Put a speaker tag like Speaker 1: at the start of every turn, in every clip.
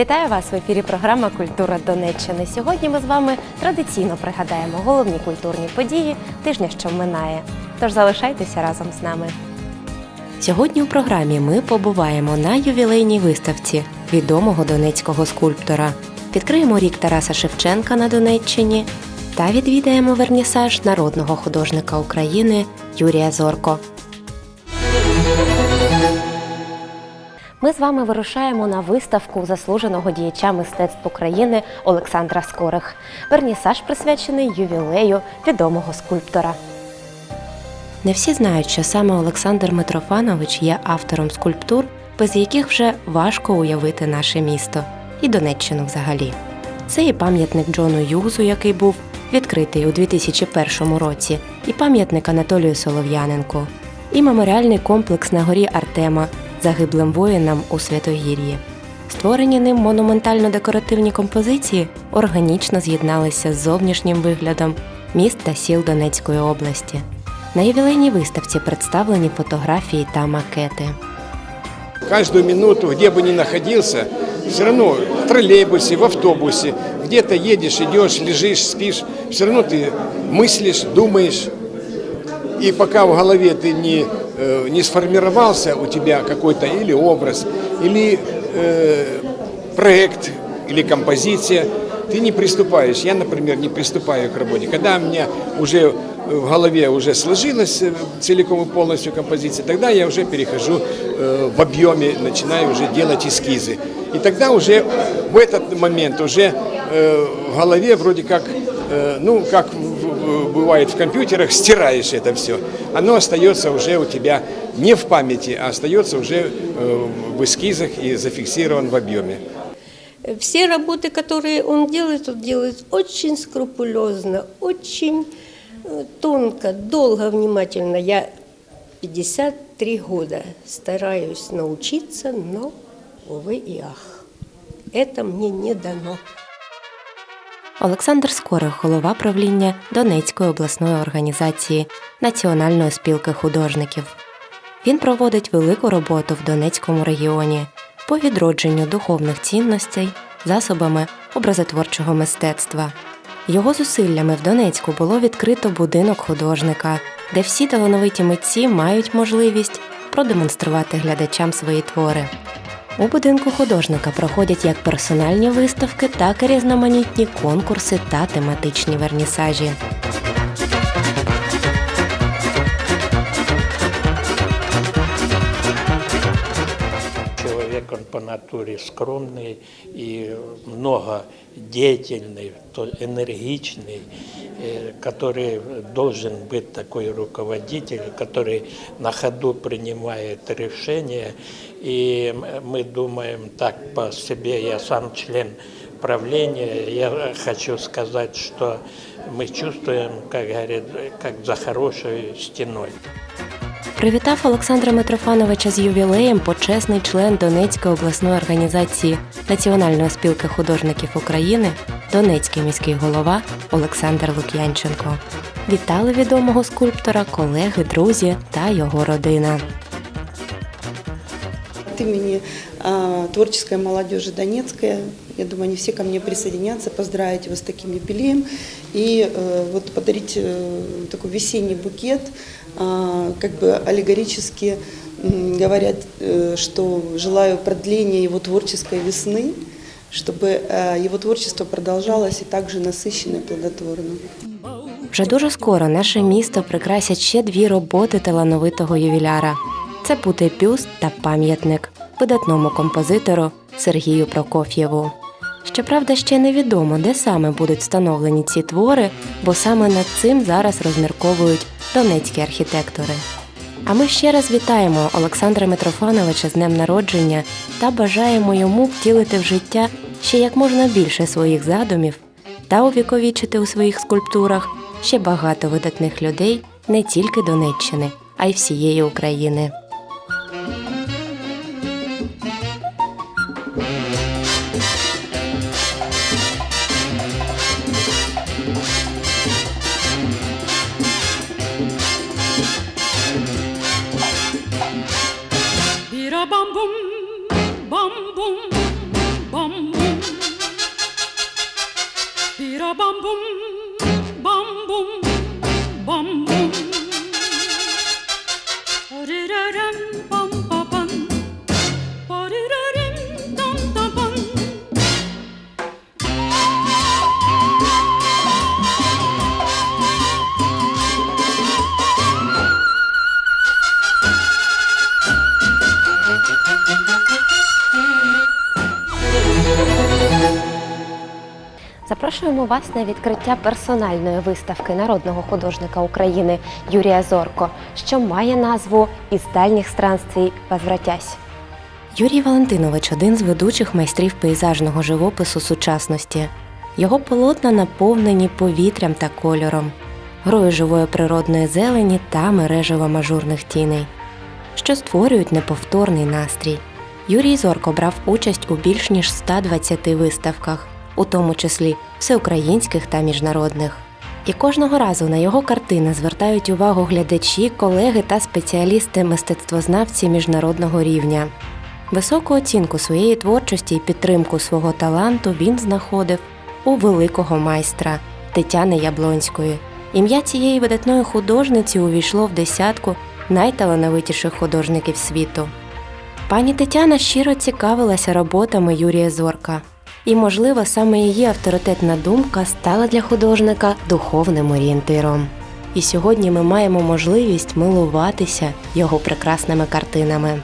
Speaker 1: Вітаю вас в ефірі. Програма Культура Донеччини. Сьогодні ми з вами традиційно пригадаємо головні культурні події тижня, що минає. Тож залишайтеся разом з нами. Сьогодні у програмі ми побуваємо на ювілейній виставці відомого донецького скульптора. Відкриємо рік Тараса Шевченка на Донеччині та відвідаємо вернісаж народного художника України Юрія Зорко. Ми з вами вирушаємо на виставку заслуженого діяча мистецтв України Олександра Скорих. Вернісаж присвячений ювілею відомого скульптора. Не всі знають, що саме Олександр Митрофанович є автором скульптур, без яких вже важко уявити наше місто і Донеччину взагалі. Це і пам'ятник Джону Юзу, який був відкритий у 2001 році, і пам'ятник Анатолію Солов'яненку, і меморіальний комплекс на горі Артема загиблим воїнам у Святогір'ї. Створені ним монументально-декоративні композиції органічно з'єдналися з зовнішнім виглядом міст та сіл Донецької області. На ювілейній виставці представлені фотографії та макети.
Speaker 2: Каждую минуту, где бы ни находился, все равно в троллейбусе, в автобусе, где-то едешь, идешь, лежишь, спишь, все равно ты мыслишь, думаешь. И пока в голове ты не, э, не сформировался у тебя какой-то или образ, или э, проект, или композиция, ты не приступаешь. Я, например, не приступаю к работе. Когда у меня уже в голове уже сложилась э, целиком и полностью композиция, тогда я уже перехожу э, в объеме, начинаю уже делать эскизы. И тогда уже в этот момент уже э, в голове вроде как, э, ну, как бывает в компьютерах, стираешь это все. Оно остается уже у тебя не в памяти, а остается уже э, в эскизах и зафиксирован в объеме.
Speaker 3: Все работы, которые он делает, он делает очень скрупулезно, очень э, тонко, долго, внимательно. Я 53 года стараюсь научиться, но, увы и ах, это мне не дано.
Speaker 1: Олександр Скорих, голова правління Донецької обласної організації Національної спілки художників. Він проводить велику роботу в Донецькому регіоні по відродженню духовних цінностей засобами образотворчого мистецтва. Його зусиллями в Донецьку було відкрито будинок художника, де всі талановиті митці мають можливість продемонструвати глядачам свої твори. У будинку художника проходять як персональні виставки, так і різноманітні конкурси та тематичні вернісажі.
Speaker 4: Натуре скромный и много деятельный, энергичный, э, который должен быть такой руководитель, который на ходу принимает решения. И мы думаем так по себе, я сам член правления, я хочу сказать, что мы чувствуем, как говорят, как за хорошей стеной.
Speaker 1: Привітав Олександра Митрофановича з ювілеєм почесний член Донецької обласної організації Національної спілки художників України, Донецький міський голова Олександр Лук'янченко. Вітали відомого скульптора, колеги, друзі та його родина.
Speaker 5: Имени а, творческой молодежи Донецкая, я думаю, они все ко мне присоединятся, поздравить его с таким юбилеем и э, вот подарить э, такой весенний букет, как бы аллегорически м, говорят, э, что желаю продления его творческой весны, чтобы э, его творчество продолжалось и также насыщенно и плодотворно.
Speaker 1: Вже дуже скоро наше місто прикрасять ще дві роботи талановитого ювіляра. Це буде бюст та пам'ятник видатному композитору Сергію Прокоф'єву. Щоправда, ще невідомо, де саме будуть встановлені ці твори, бо саме над цим зараз розмірковують донецькі архітектори. А ми ще раз вітаємо Олександра Митрофановича з днем народження та бажаємо йому втілити в життя ще як можна більше своїх задумів та увіковічити у своїх скульптурах ще багато видатних людей не тільки Донеччини, а й всієї України.
Speaker 6: a bum bum, bum bum, bum bum. Beat a bum bum.
Speaker 1: Запрошуємо вас на відкриття персональної виставки народного художника України Юрія Зорко, що має назву Із дальніх странствій возвратясь. Юрій Валентинович один з ведучих майстрів пейзажного живопису сучасності. Його полотна наповнені повітрям та кольором, грою живої природної зелені та мережево мажурних тіней, що створюють неповторний настрій. Юрій Зорко брав участь у більш ніж 120 виставках, у тому числі всеукраїнських та міжнародних. І кожного разу на його картини звертають увагу глядачі, колеги та спеціалісти мистецтвознавці міжнародного рівня. Високу оцінку своєї творчості і підтримку свого таланту він знаходив у великого майстра Тетяни Яблонської. Ім'я цієї видатної художниці увійшло в десятку найталановитіших художників світу. Пані Тетяна щиро цікавилася роботами Юрія Зорка, і, можливо, саме її авторитетна думка стала для художника духовним орієнтиром. І сьогодні ми маємо можливість милуватися його прекрасними картинами.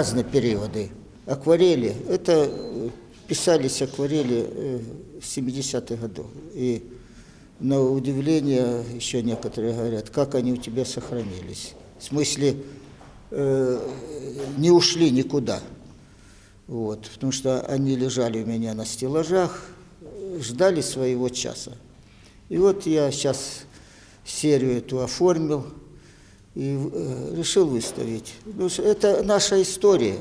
Speaker 6: Разные периоды. Акварели, это э, писались акварели э, 70-х годов. И на удивление еще некоторые говорят, как они у тебя сохранились. В смысле, э, не ушли никуда. Вот, потому что они лежали у меня на стеллажах, э, ждали своего часа. И вот я сейчас серию эту оформил и э, решил выставить. Ну, с- это наша история.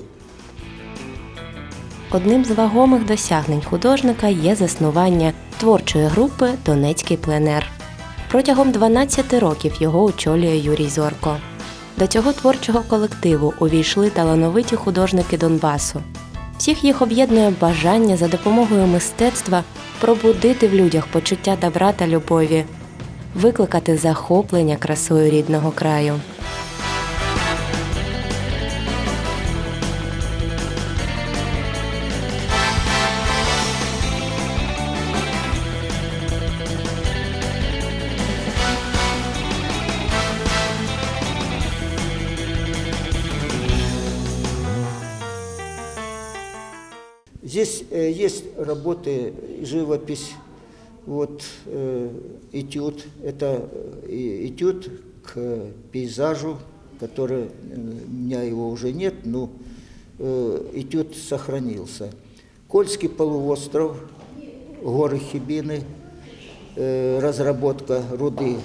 Speaker 1: Одним з вагомих досягнень художника є заснування творчої групи Донецький пленер. Протягом 12 років його очолює Юрій Зорко. До цього творчого колективу увійшли талановиті художники Донбасу. Всіх їх об'єднує бажання за допомогою мистецтва пробудити в людях почуття добра та любові, викликати захоплення красою рідного краю.
Speaker 6: Здесь э, есть работы, живопись, вот э, этюд. Это э, этюд к пейзажу, который, э, у меня его уже нет, но э, этюд сохранился. Кольский полуостров, горы Хибины, э, разработка руды,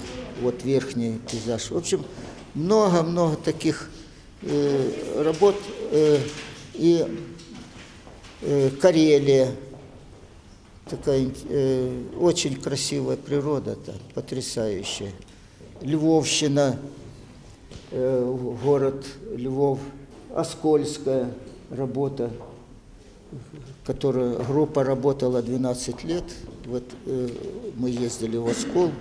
Speaker 6: вот верхний пейзаж. В общем, много-много таких э, работ. э, и э, Карелия, такая э, очень красивая природа там, потрясающая. Львовщина, э, город Львов, Оскольская работа, которая группа работала 12 лет. Вот э, мы ездили в Оскол,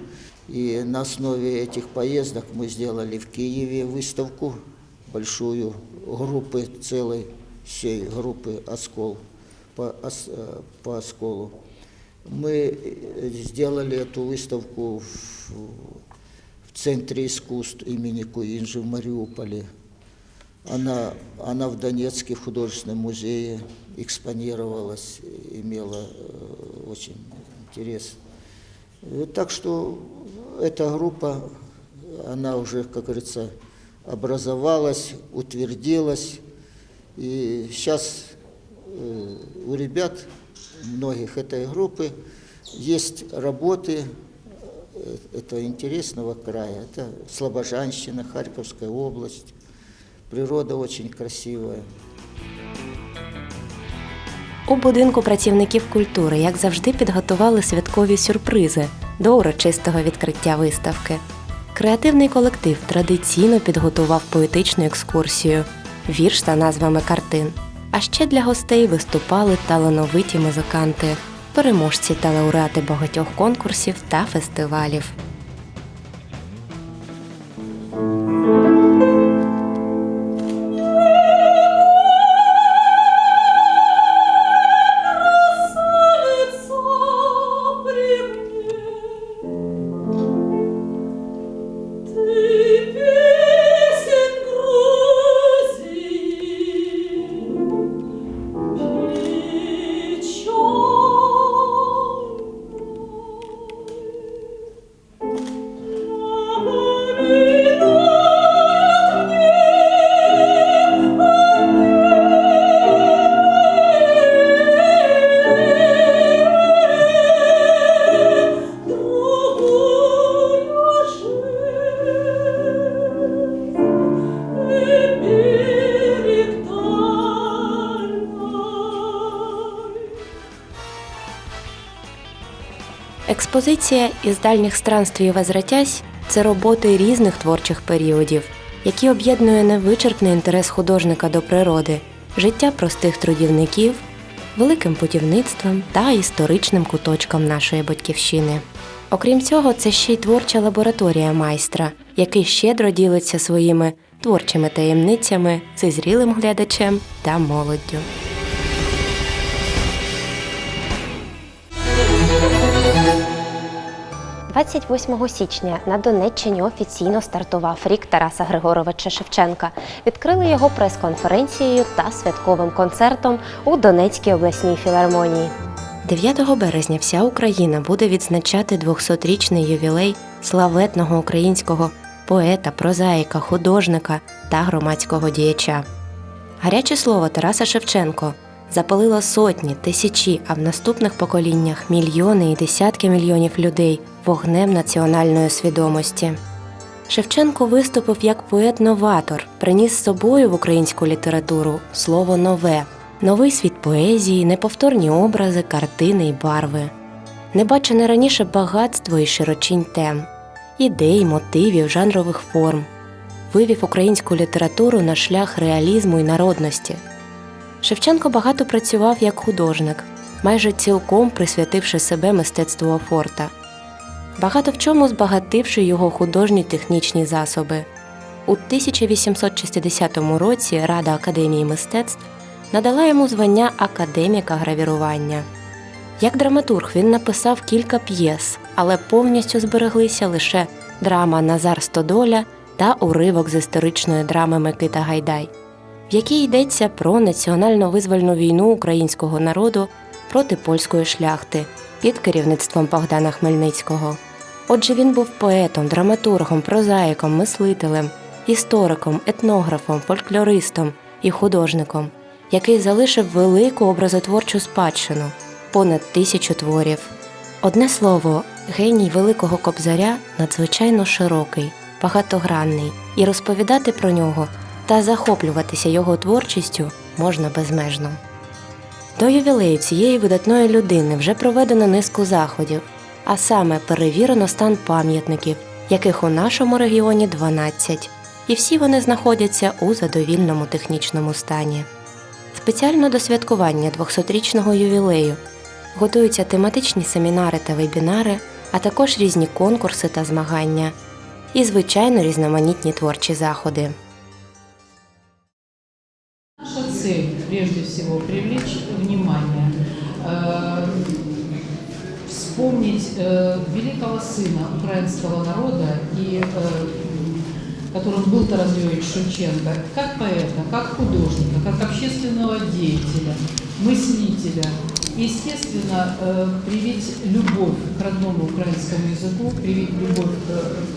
Speaker 6: и на основе этих поездок мы сделали в Киеве выставку большую группы целой всей группы Оскол по, э, по Осколу. Мы э, сделали эту выставку в, в Центре искусств имени Куинджи в Мариуполе. Она, она в Донецке в художественном музее экспонировалась, имела э, очень интерес. Э, Так что эта группа, она уже, как говорится, образовалась, утвердилась. И сейчас у ребят, многих этой группы, есть работы э, этого интересного края. Это Слобожанщина, Харьковская область. Природа очень красивая.
Speaker 1: У будинку працівників культури, як завжди, підготували святкові сюрпризи до урочистого відкриття виставки. Креативний колектив традиційно підготував поетичну екскурсію, вірш та назвами картин. А ще для гостей виступали талановиті музиканти, переможці та лауреати багатьох конкурсів та фестивалів. Експозиція із дальніх странствій Возвратясь це роботи різних творчих періодів, які об'єднує невичерпний інтерес художника до природи, життя простих трудівників, великим путівництвом та історичним куточком нашої батьківщини. Окрім цього, це ще й творча лабораторія майстра, який щедро ділиться своїми творчими таємницями зі зрілим глядачем та молоддю. – 28 січня на Донеччині офіційно стартував рік Тараса Григоровича Шевченка. Відкрили його прес-конференцією та святковим концертом у Донецькій обласній філармонії. 9 березня вся Україна буде відзначати 200-річний ювілей славетного українського поета, прозаїка, художника та громадського діяча. Гаряче слово Тараса Шевченко запалило сотні, тисячі, а в наступних поколіннях мільйони і десятки мільйонів людей вогнем національної свідомості. Шевченко виступив як поет-новатор, приніс з собою в українську літературу слово нове, новий світ поезії, неповторні образи, картини й барви, небачене раніше багатство і широчінь тем, ідей, мотивів, жанрових форм, вивів українську літературу на шлях реалізму і народності. Шевченко багато працював як художник, майже цілком присвятивши себе мистецтву Офорта, багато в чому збагативши його художні технічні засоби. У 1860 році Рада Академії мистецтв надала йому звання академіка гравірування. Як драматург він написав кілька п'єс, але повністю збереглися лише драма Назар Стодоля та уривок з історичної драми Микита Гайдай в якій йдеться про національно-визвольну війну українського народу проти польської шляхти під керівництвом Богдана Хмельницького. Отже, він був поетом, драматургом, прозаїком, мислителем, істориком, етнографом, фольклористом і художником, який залишив велику образотворчу спадщину понад тисячу творів. Одне слово, геній великого кобзаря надзвичайно широкий, багатогранний, і розповідати про нього та захоплюватися його творчістю можна безмежно. До ювілею цієї видатної людини вже проведено низку заходів, а саме перевірено стан пам'ятників, яких у нашому регіоні 12, і всі вони знаходяться у задовільному технічному стані. Спеціально до святкування 200-річного ювілею готуються тематичні семінари та вебінари, а також різні конкурси та змагання, і, звичайно, різноманітні творчі заходи.
Speaker 7: Прежде всего, привлечь внимание, э, вспомнить э, великого сына украинского народа, и, э, которым был Тарас Григорьевич Шевченко, как поэта, как художника, как общественного деятеля, мыслителя. Естественно, э, привить любовь к родному украинскому языку, привить любовь к